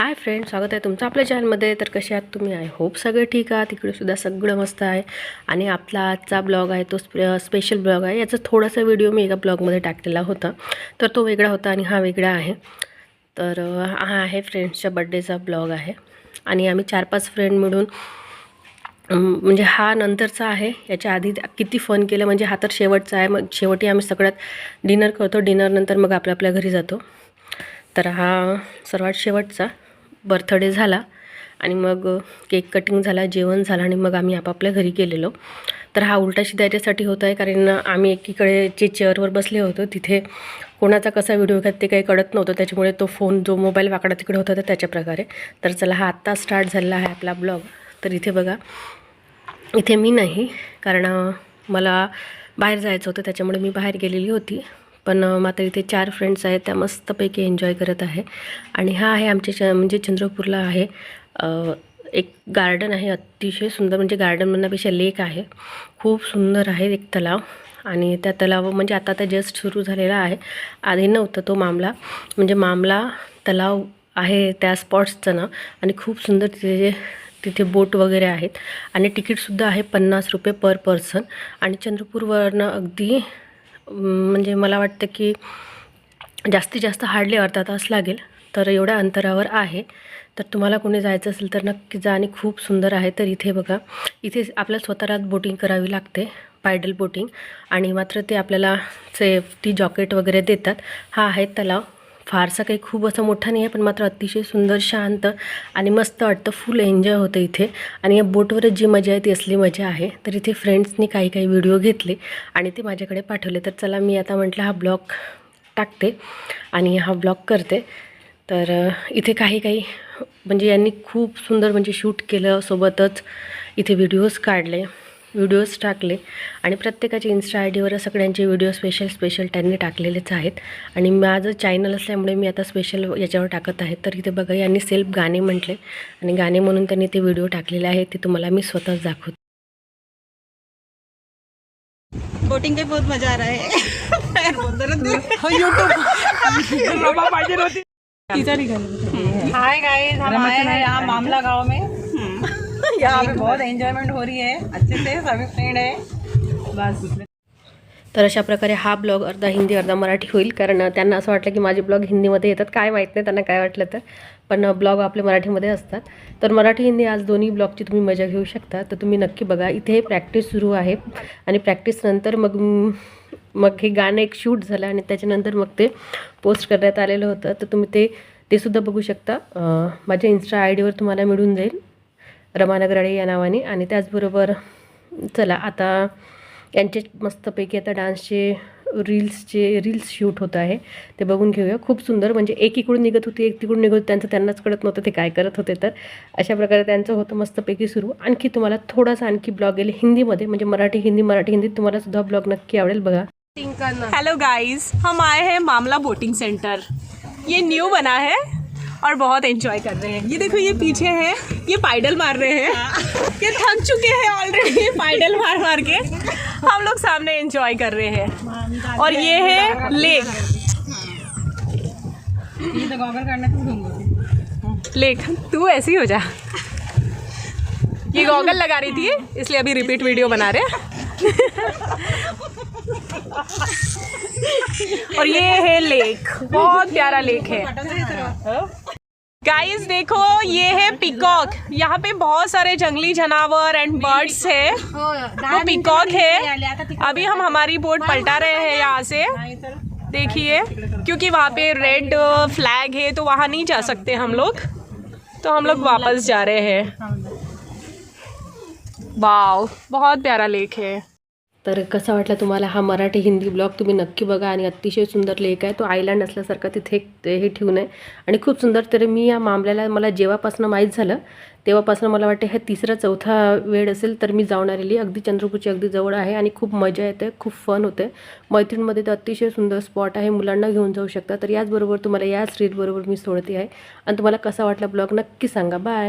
Hi friend स्वागत आहे तुमचं आपल्या चॅनलमध्ये तर कसे आहात तुम्ही? आय होप सगळे ठीक आहात. तिकडेसुद्धा सगळं मस्त आहे. आणि आपला आजचा ब्लॉग आहे तो स्पेशल ब्लॉग आहे. याचा थोडासा व्हिडिओ मी एका ब्लॉगमध्ये टाकलेला होता. तर तो वेगळा होता आणि हा वेगळा आहे. तर हा आहे फ्रेंड्सच्या बड्डेचा ब्लॉग आहे. आणि आम्ही चार पाच फ्रेंड मिळून म्हणजे हा नंतरचा आहे. याच्या आधी किती फन केलं म्हणजे हा तर शेवटचा आहे. मग शेवटी आम्ही सगळ्यात डिनर करतो. डिनरनंतर मग आपल्या आपल्या घरी जातो. तर हा सर्वात शेवटचा. बर्थडे झाला आणि मग केक कटिंग झाला जेवण झालं आणि मग आम्ही आपापल्या घरी गेलेलो. तर हा उलटा सीधा याच्यासाठी होत आहे कारण आम्ही एकीकडे जे चेअरवर बसले होतो तिथे कोणाचा कसा व्हिडिओ घेत ते काही कळत नव्हतं. त्याच्यामुळे तो फोन जो मोबाईल वाकडा तिकडे होता तर त्याच्या प्रकारे. तर चला हा आत्ता स्टार्ट झालेला आहे आपला ब्लॉग. तर इथे बघा इथे मी नाही कारण मला बाहेर जायचं होतं त्याच्यामुळे मी बाहेर गेलेली होती. पण मात्र इथे चार फ्रेंड्स आहेत त्या मस्तपैकी एन्जॉय करत आहे. आणि हा आहे आमच्या च म्हणजे चंद्रपूरला आहे. एक गार्डन आहे अतिशय सुंदर म्हणजे गार्डन म्हणण्यापेक्षा लेक आहे. खूप सुंदर आहे एक तलाव. आणि त्या तलाव म्हणजे आता आता जस्ट सुरू झालेला आहे. आधी नव्हतं तो मामला. म्हणजे मामला तलाव आहे त्या स्पॉट्सचं ना. आणि खूप सुंदर तिथे जे तिथे बोट वगैरे आहेत. आणि तिकीटसुद्धा आहे पन्नास रुपये पर पर्सन आणि चंद्रपूरवरनं अगदी म्हणजे मला वाटतं की जास्तीत जास्त हार्डली अर्धा तास लागेल तर एवढ्या अंतरावर आहे. तर तुम्हाला कोणी जायचं असेल तर नक्की जा आणि खूप सुंदर आहे. तर इथे बघा इथे आपल्या स्वतःला बोटिंग करावी लागते पायडल बोटिंग. आणि मात्र ते आपल्याला सेफ्टी जॉकेट वगैरे देतात. हा आहे तलाव. फारसा काही खूप असं मोठा नाही आहे पण मात्र अतिशय सुंदर शांत आणि मस्त वाटतं. फुल एन्जॉय होतं इथे. आणि या बोटवरच जी मजा आहे ती असली मजा आहे. तर इथे फ्रेंड्सनी काही काही व्हिडिओ घेतले आणि ते माझ्याकडे पाठवले. तर चला मी आता म्हटलं हा ब्लॉग टाकते आणि हा ब्लॉग करते. तर इथे काही काही म्हणजे यांनी खूप सुंदर म्हणजे शूट केलं. सोबतच इथे व्हिडिओज काढले. व्हिडिओज टाकले. आणि प्रत्येकाच्या इन्स्टा आय डीवर सगळ्यांचे व्हिडिओ स्पेशल स्पेशल त्यांनी टाकलेलेच आहेत. आणि माझं चॅनल असल्यामुळे मी आता स्पेशल याच्यावर टाकत आहे. तर इथे बघा यांनी सेल्फ गाणे म्हटले. आणि गाणे म्हणून त्यांनी ते व्हिडिओ टाकलेले आहेत. ते तुम्हाला मी स्वतःच दाखवते. बोटिंग के बहुत मजा आ रहा है. हाय गाइस हम आए हैं यहाँ मामला गांव में। यहाँ पे बहुत एन्जॉयमेंट हो रही है। अच्छे से सभी फ्रेंड है। बस। तर अशा प्रकारे हा ब्लॉग अर्धा हिंदी अर्धा मराठी होईल. कारण त्यांना असं वाटलं की माझे ब्लॉग हिंदीमध्ये येतात. काय माहीत नाही त्यांना काय वाटलं तर. पण ब्लॉग आपले मराठीमध्ये असतात. तर मराठी हिंदी आज दोन्ही ब्लॉगची तुम्ही मजा घेऊ शकता. तर तुम्ही नक्की बघा. इथे प्रॅक्टिस सुरू आहे. आणि प्रॅक्टिसनंतर मग मग हे गाणं एक शूट झालं आणि त्याच्यानंतर मग ते पोस्ट करण्यात आलेलं होतं. तर तुम्ही ते ते सुद्धा बघू शकता. माझ्या इन्स्टा आय डीवर तुम्हाला मिळून जाईल. रमानगराडे या नावाने. आणि त्याचबरोबर चला आता यांचे मस्तपैकी आता डान्सचे रील्सचे रील्स शूट होत आहे. ते बघून घेऊया. खूप सुंदर म्हणजे एक इकडून निघत होती एक तिकडून निघत होती. त्यांचं त्यांनाच कळत नव्हतं ते काय करत होते. तर अशा प्रकारे त्यांचं होतं मस्तपैकी सुरू. आणखी तुम्हाला थोडासा आणखी ब्लॉग येईल हिंदीमध्ये म्हणजे मराठी हिंदी मराठी हिंदी. तुम्हाला सुद्धा ब्लॉग नक्की आवडेल बघा. हॅलो गाइस हम आए हैं मामला बोटिंग सेंटर ये न्यू बना है. और बहुत एंजॉय कर रहे हैं। ये देखो ये पीछे है ये पाइडल मार रहे हैं। ये थक चुके हैं ऑलरेडी पाइडल मार मार के। हम लोग सामने एंजॉय कर रहे हैं। और ये है लेक तो लेक तू ऐसी हो जा। ये गॉगल लगा रही थी इसलिए अभी रिपीट वीडियो बना रहे और ये है लेक बहुत प्यारा लेक है। गाइस देखो, ये है पिकॉक यहाँ पे बहुत सारे जंगली जानवर एंड बर्ड्स है. वो पिकॉक है. अभी हम हमारी बोट पलटा रहे हैं यहाँ से. देखिए, क्योंकि वहाँ पे रेड फ्लैग है तो वहाँ नहीं जा सकते हम लोग. तो हम लोग वापस जा रहे हैं. वाव बहुत प्यारा लेक है. तर कसा वाटला तुम्हाला हा मराठी हिंदी ब्लॉग? तुम्ही नक्की बघा आणि अतिशय सुंदर लेख आहे. तो आयलँड असल्यासारखा तिथे ते हे ठेवून आहे. आणि खूप सुंदर तर मी या मामल्याला मला जेव्हापासून माहीत झालं तेव्हापासून मला वाटते हे तिसरा चौथा वेळ असेल तर मी जाऊन आलेली. अगदी चंद्रपूरची अगदी जवळ आहे आणि खूप मजा येते खूप फन होते. मैत्रीणमध्ये तर अतिशय सुंदर स्पॉट आहे. मुलांना घेऊन जाऊ शकता. तर याचबरोबर तुम्हाला याच रीलबरोबर मी सोडते आहे. आणि तुम्हाला कसा वाटला ब्लॉग नक्की सांगा. बाय